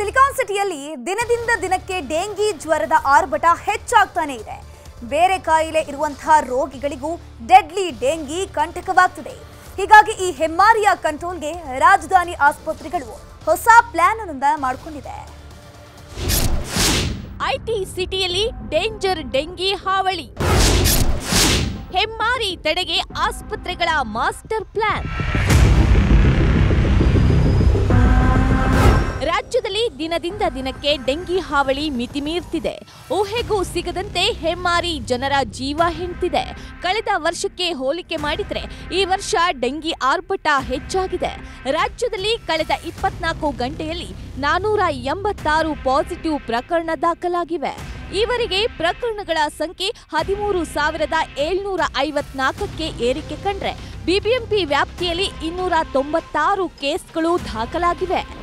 Silicon ಸಿಟಿಯಲ್ಲಿ ದಿನದಿಂದ ದಿನಕ್ಕೆ ಡೆಂಗಿ ಜ್ವರದ ಆರ್ಭಟ ಹೆಚ್ಚಾಗ್ತಾನೆ ಇದೆ. ಬೇರೆ ಕಾಯಿಲೆ ಇರುವಂತಹ ರೋಗಿಗಳಿಗೂ ಡೆಡ್ಲಿ ಡೆಂಗಿ ಕಂಟಕವಾಗ್ತಿದೆ. ಹೀಗಾಗಿ ಈ ಹೆಮ್ಮಾರಿಯ ಕಂಟ್ರೋಲ್ಗೆ ರಾಜಧಾನಿ ಆಸ್ಪತ್ರೆಗಳು ಹೊಸ ಪ್ಲಾನ್ ಅನ್ನು ಮಾಡಿಕೊಂಡಿದೆ. ಐಟಿ ಸಿಟಿಯಲ್ಲಿ ಡೇಂಜರ್ ಡೆಂಗಿ ಹಾವಳಿ. ಹೆಮ್ಮಾರಿ ತಡೆಗೆ ಆಸ್ಪತ್ರೆಗಳ ಮಾಸ್ಟರ್ ಪ್ಲಾನ್. ದಿನದಿಂದ ದಿನಕ್ಕೆ ಡೆಂಗಿ ಹಾವಳಿ ಮಿತಿಮೀರ್ತಿದೆ. ಊಹೆಗೂ ಸಿಗದಂತೆ ಹೆಮ್ಮಾರಿ ಜನರ ಜೀವ ಹೆಣ್ತಿದೆ ಕಳೆದ ವರ್ಷಕ್ಕೆ ಹೋಲಿಕೆ ಮಾಡಿದರೆ ಈ ವರ್ಷ ಡೆಂಗಿ ಆರ್ಭಟ ಹೆಚ್ಚಾಗಿದೆ. ರಾಜ್ಯದಲ್ಲಿ ಕಳೆದ ಇಪ್ಪತ್ನಾಲ್ಕು ಗಂಟೆಯಲ್ಲಿ ನಾನೂರ ಎಂಬತ್ತಾರು ಪಾಸಿಟಿವ್ ಪ್ರಕರಣ ದಾಖಲಾಗಿವೆ. ಈವರೆಗೆ ಪ್ರಕರಣಗಳ ಸಂಖ್ಯೆ ಹದಿಮೂರು ಸಾವಿರದ ಏಳ್ನೂರ ಐವತ್ನಾಲ್ಕಕ್ಕೆ ಏರಿಕೆ ಕಂಡ್ರೆ ಬಿಬಿಎಂಪಿ ವ್ಯಾಪ್ತಿಯಲ್ಲಿ ಇನ್ನೂರ ತೊಂಬತ್ತಾರು ಕೇಸ್ಗಳು ದಾಖಲಾಗಿವೆ.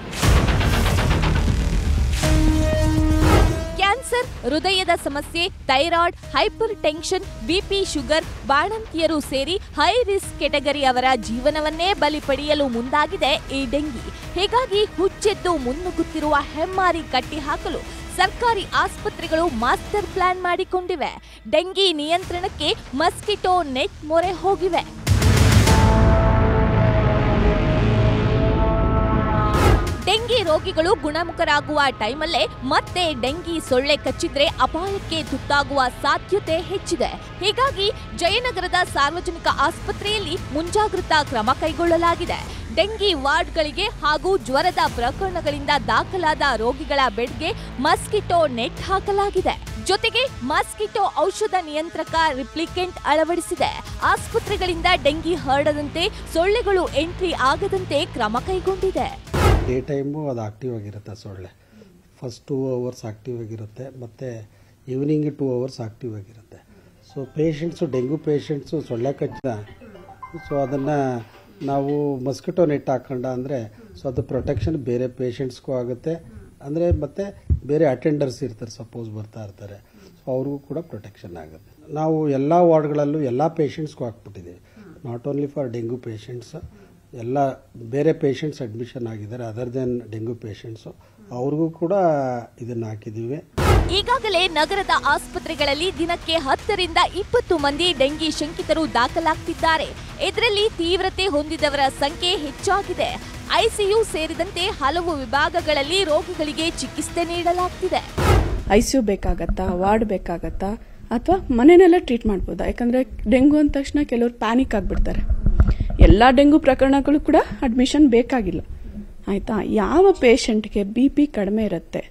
ಕ್ಯಾನ್ಸರ್ ಹೃದಯದ ಸಮಸ್ಯೆ thyroid hypertension B P sugar ಬಾಣಂತಿಯರು ಸೇರಿ ಹೈ ರಿಸ್ಕ್ ಕೆಟಗರಿ ಅವರ ಜೀವನವನ್ನೇ ಬಲಿ ಪಡೆಯಲು ಮುಂದಾಗಿದೆ ಈ ಡೆಂಗಿ. ಹೀಗಾಗಿ ಹುಚ್ಚೆದ್ದು ಮುನ್ನುಗ್ಗುತ್ತಿರುವ ಹೆಮ್ಮಾರಿ ಕಟ್ಟಿಹಾಕಲು ಸರ್ಕಾರಿ ಆಸ್ಪತ್ರೆಗಳು ಮಾಸ್ಟರ್ ಪ್ಲಾನ್ ಮಾಡಿಕೊಂಡಿವೆ. ಡೆಂಗಿ ನಿಯಂತ್ರಣಕ್ಕೆ ಮಸ್ಕಿಟೋ ನೆಟ್ ಮೊರೆ ಹೋಗಿವೆ. ಡೆಂಗಿ ರೋಗಿಗಳು ಗುಣಮುಖರಾಗುವ ಟೈಮಲ್ಲೇ ಮತ್ತೆ ಡೆಂಗಿ ಸೊಳ್ಳೆ ಕಚ್ಚಿದ್ರೆ ಅಪಾಯಕ್ಕೆ ತುತ್ತಾಗುವ ಸಾಧ್ಯತೆ ಹೆಚ್ಚಿದೆ. ಹೀಗಾಗಿ ಜಯನಗರದ ಸಾರ್ವಜನಿಕ ಆಸ್ಪತ್ರೆಯಲ್ಲಿ ಮುಂಜಾಗ್ರತಾ ಕ್ರಮ ಕೈಗೊಳ್ಳಲಾಗಿದೆ. ಡೆಂಗಿ ವಾರ್ಡ್ಗಳಿಗೆ ಹಾಗೂ ಜ್ವರದ ಪ್ರಕರಣಗಳಿಂದ ದಾಖಲಾದ ರೋಗಿಗಳ ಬೆಡ್ಗೆ ಮಸ್ಕಿಟೋ ನೆಟ್ ಹಾಕಲಾಗಿದೆ. ಜೊತೆಗೆ ಮಾಸ್ಕಿಟೋ ಔಷಧ ನಿಯಂತ್ರಕ ರಿಪ್ಲಿಕೆಂಟ್ ಅಳವಡಿಸಿದೆ. ಆಸ್ಪತ್ರೆಗಳಿಂದ ಡೆಂಗಿ ಹರಡದಂತೆ ಸೊಳ್ಳೆಗಳು ಎಂಟ್ರಿ ಆಗದಂತೆ ಕ್ರಮ ಕೈಗೊಂಡಿದೆ. ಡೇ ಟೈಮು ಅದು ಆಕ್ಟಿವ್ ಆಗಿರುತ್ತೆ ಸೊಳ್ಳೆ. ಫಸ್ಟ್ ಟೂ ಅವರ್ಸ್ ಆಕ್ಟಿವ್ ಆಗಿರುತ್ತೆ, ಮತ್ತು ಈವ್ನಿಂಗ್ ಟೂ ಅವರ್ಸ್ ಆಕ್ಟಿವ್ ಆಗಿರುತ್ತೆ. ಸೊ ಪೇಷಂಟ್ಸು ಡೆಂಗು ಪೇಷಂಟ್ಸು ಸೊಳ್ಳೆ ಕಚ್ಚಿದ, ಸೊ ಅದನ್ನು ನಾವು ಮಸ್ಕಿಟೋ ನೆಟ್ ಹಾಕೊಂಡ ಅಂದರೆ, ಸೊ ಅದು ಪ್ರೊಟೆಕ್ಷನ್ ಬೇರೆ ಪೇಷಂಟ್ಸ್ಗೂ ಆಗುತ್ತೆ. ಅಂದರೆ ಮತ್ತು ಬೇರೆ ಅಟೆಂಡರ್ಸ್ ಇರ್ತಾರೆ, ಸಪೋಸ್ ಬರ್ತಾ ಇರ್ತಾರೆ. ಸೊ ಅವ್ರಿಗೂ ಕೂಡ ಪ್ರೊಟೆಕ್ಷನ್ ಆಗುತ್ತೆ. ನಾವು ಎಲ್ಲ ವಾರ್ಡ್ಗಳಲ್ಲೂ ಎಲ್ಲ ಪೇಷಂಟ್ಸ್ಗೂ ಹಾಕ್ಬಿಟ್ಟಿದ್ದೀವಿ. Not only for dengue patients ಎಲ್ಲ ಬೇರೆ ಪೇಷಂಟ್ಸ್ ಅಡ್ಮಿಷನ್ ಆಗಿದ್ದಾರೆ ಅದರ್ ದೆನ್ ಡೆಂಗ್ಯೂ ಪೇಷಂಟ್ಸು ಅವ್ರಿಗೂ ಕೂಡ ಇದನ್ನು ಹಾಕಿದ್ದೀವಿ. ಈಗಾಗಲೇ ನಗರದ ಆಸ್ಪತ್ರೆಗಳಲ್ಲಿ ದಿನಕ್ಕೆ ಹತ್ತರಿಂದ ಇಪ್ಪತ್ತು ಮಂದಿ ಡೆಂಗಿ ಶಂಕಿತರು ದಾಖಲಾಗ್ತಿದ್ದಾರೆ. ಇದರಲ್ಲಿ ತೀವ್ರತೆ ಹೊಂದಿದವರ ಸಂಖ್ಯೆ ಹೆಚ್ಚಾಗಿದೆ. ಐಸಿಯು ಸೇರಿದಂತೆ ಹಲವು ವಿಭಾಗಗಳಲ್ಲಿ ರೋಗಿಗಳಿಗೆ ಚಿಕಿತ್ಸೆ ನೀಡಲಾಗ್ತಿದೆ. I C U C U ಬೇಕಾಗತ್ತಾ ವಾರ್ಡ್ ಬೇಕಾಗತ್ತಾ ಅಥವಾ ಮನೆಯಲ್ಲೇ ಟ್ರೀಟ್ ಮಾಡ್ಬೋದಾ? ಯಾಕಂದರೆ ಡೆಂಗು ಅಂದ ತಕ್ಷಣ ಕೆಲವರು ಪ್ಯಾನಿಕ್ ಆಗಿಬಿಡ್ತಾರೆ. ಎಲ್ಲ ಡೆಂಗು ಪ್ರಕರಣಗಳು ಕೂಡ ಅಡ್ಮಿಷನ್ ಬೇಕಾಗಿಲ್ಲ. ಆಯಿತಾ? ಯಾವ ಪೇಷಂಟ್ಗೆ ಬಿ ಪಿ ಕಡಿಮೆ ಇರುತ್ತೆ?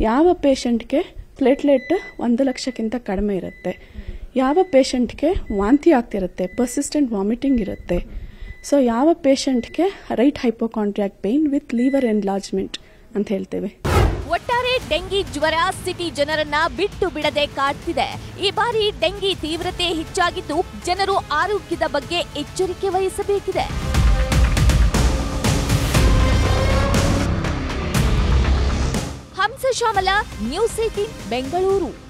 ಯಾವ ಪೇಷಂಟ್ಗೆ ಪ್ಲೇಟ್ಲೆಟ್ ಒಂದು ಲಕ್ಷಕ್ಕಿಂತ ಕಡಿಮೆ ಇರುತ್ತೆ? ಯಾವ ಪೇಷಂಟ್ಗೆ ವಾಂತಿ ಆಗ್ತಿರುತ್ತೆ? ಪರ್ಸಿಸ್ಟೆಂಟ್ ವಾಮಿಟಿಂಗ್ ಇರುತ್ತೆ? ಸೊ ಯಾವ ಪೇಷಂಟ್ಗೆ right hypochondriac pain with liver enlargement ಅಂತ ಹೇಳ್ತೇವೆ. ಡೆಂಗಿ ಜ್ವರ ಸಿಟಿ ಜನರನ್ನ ಬಿಟ್ಟು ಬಿಡದೆ ಕಾಡ್ತಿದೆ. ಈ ಬಾರಿ ಡೆಂಗಿ ತೀವ್ರತೆ ಹೆಚ್ಚಾಗಿದ್ದು ಜನರು ಆರೋಗ್ಯದ ಬಗ್ಗೆ ಎಚ್ಚರಿಕೆ ವಹಿಸಬೇಕಿದೆ. Hamsashyamala news eighteen Bengaluru.